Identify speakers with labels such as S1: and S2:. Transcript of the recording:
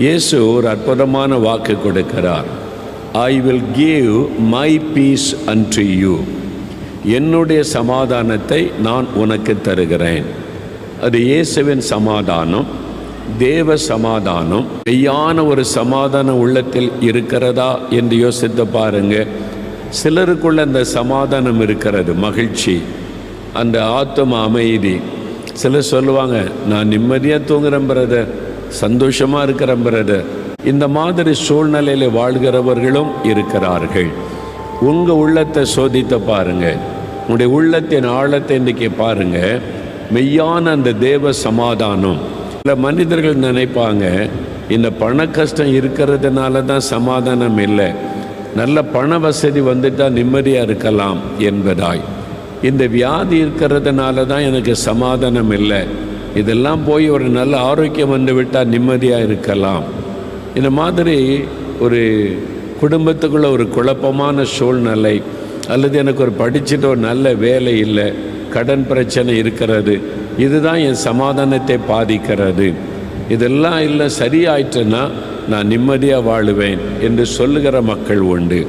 S1: இயேசு ஒரு அற்புதமான வாக்கு கொடுக்கிறார். I will give my peace and you என்னுடைய சமாதானத்தை நான் உனக்கு தருகிறேன். அது இயேசுவின் சமாதானம் தேவ சமாதானம். மெய்யான ஒரு சமாதானம் உள்ளத்தில் இருக்கிறதா என்று யோசித்து பாருங்க. சிலருக்குள்ள அந்த சமாதானம் இருக்கிறது மகிழ்ச்சி அந்த ஆத்ம அமைதி. சிலர் சொல்லுவாங்க நான் நிம்மதியாக தூங்குறேன் பிரதர் சந்தோஷமாக இருக்கிற பிரதர் இந்த மாதிரி சூழ்நிலையில் வாழ்கிறவர்களும் இருக்கிறார்கள். உங்கள் உள்ளத்தை சோதித்து பாருங்க. உங்களுடைய உள்ளத்தின் ஆழத்தை இன்றைக்கி பாருங்க. மெய்யான அந்த தேவ சமாதானம். சில மனிதர்கள் நினைப்பாங்க இந்த பண கஷ்டம் இருக்கிறதுனால தான் சமாதானம் இல்லை. நல்ல பண வசதி வந்துட்டால் நிம்மதியாக இருக்கலாம் என்பதாய். இந்த வியாதி இருக்கிறதுனால தான் எனக்கு சமாதானம் இல்லை. இதெல்லாம் போய் ஒரு நல்ல ஆரோக்கியம் வந்து விட்டால் நிம்மதியாக இருக்கலாம். இந்த மாதிரி ஒரு குடும்பத்துக்குள்ளே ஒரு குழப்பமான சூழ்நிலை அல்லது எனக்கு ஒரு படிச்சுட்டு ஒரு நல்ல வேலை இல்லை கடன் பிரச்சனை இருக்கிறது இதுதான் என் சமாதானத்தை பாதிக்கிறது. இதெல்லாம் இல்லை சரியாயிட்டுன்னா நான் நிம்மதியாக வாழுவேன் என்று சொல்லுகிற மக்கள் உண்டு.